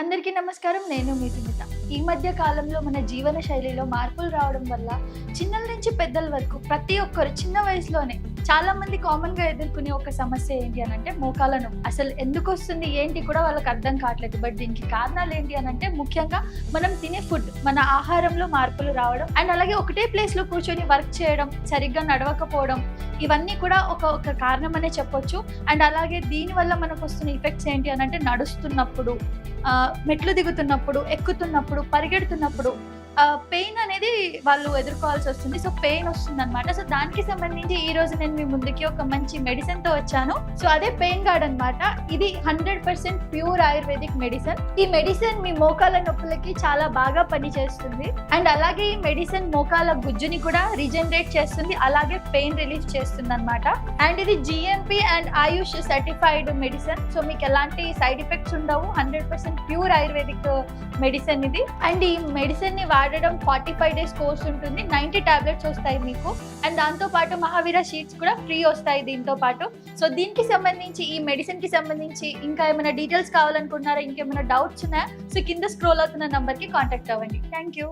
అందరికీ నమస్కారం నేను మీ సునీత. ఈ మధ్య కాలంలో మన జీవన శైలిలో మార్పులు రావడం వల్ల చిన్నల నుంచి పెద్దల వరకు ప్రతి ఒక్కరు చిన్న వయసులోనే చాలా మంది కామన్గా ఎదుర్కొనే ఒక సమస్య ఏంటి అని అంటే మోకాల నొప్పి. అసలు ఎందుకు వస్తుంది ఏంటి కూడా వాళ్ళకి అర్థం కావట్లేదు. బట్ దీనికి కారణాలు ఏంటి అని అంటే ముఖ్యంగా మనం తినే ఫుడ్ మన ఆహారంలో మార్పులు రావడం అండ్ అలాగే ఒకటే ప్లేస్లో కూర్చొని వర్క్ చేయడం సరిగ్గా నడవకపోవడం ఇవన్నీ కూడా ఒక ఒక కారణం అనే చెప్పొచ్చు. అండ్ అలాగే దీని వల్ల మనకు వస్తున్న ఇఫెక్ట్స్ ఏంటి అని అంటే నడుస్తున్నప్పుడు మెట్లు దిగుతున్నప్పుడు ఎక్కుతున్నప్పుడు పరిగెడుతున్నప్పుడు పెయిన్ అనేది వాళ్ళు ఎదుర్కోవాల్సి వస్తుంది. సో పెయిన్ వస్తుంది అనమాట సో దానికి సంబంధించి ఈ రోజు నేను మీ ముందుకి ఒక మంచి మెడిసిన్తో వచ్చాను. సో అదే పెయిన్ గార్డ్ అనమాట ఇది hundred percent pure ayurvedic medicine ఈ మెడిసిన్ మీ మోకాల నొప్పులకి చాలా బాగా పనిచేస్తుంది. అండ్ అలాగే ఈ మెడిసిన్ మోకాల గుజ్జుని కూడా రీజనరేట్ చేస్తుంది. అలాగే పెయిన్ రిలీఫ్ చేస్తుంది అనమాట అండ్ ఇది GMP and AYUSH certified medicine so మీకు ఎలాంటి సైడ్ ఎఫెక్ట్స్ ఉండవు. Hundred percent pure ayurvedic medicine ఇది. అండ్ ఈ మెడిసిన్ని వాడడం ఫార్టీ ఫైవ్ డేస్ కోర్స్ ఉంటుంది. నైంటీ టాబ్లెట్స్ వస్తాయి మీకు. అండ్ దాంతో పాటు మహావీర షీట్స్ కూడా ఫ్రీ వస్తాయి దీంతో పాటు. సో దీనికి సంబంధించి ఈ మెడిసిన్కి సంబంధించి ఇంకా ఏమైనా డీటెయిల్స్ కావాలనుకుంటున్నారా? ఇంకేమైనా డౌట్స్ ఉన్నాయా సో కింద స్క్రోల్ అవుతున్న నంబర్కి కాంటాక్ట్ అవ్వండి. Thank you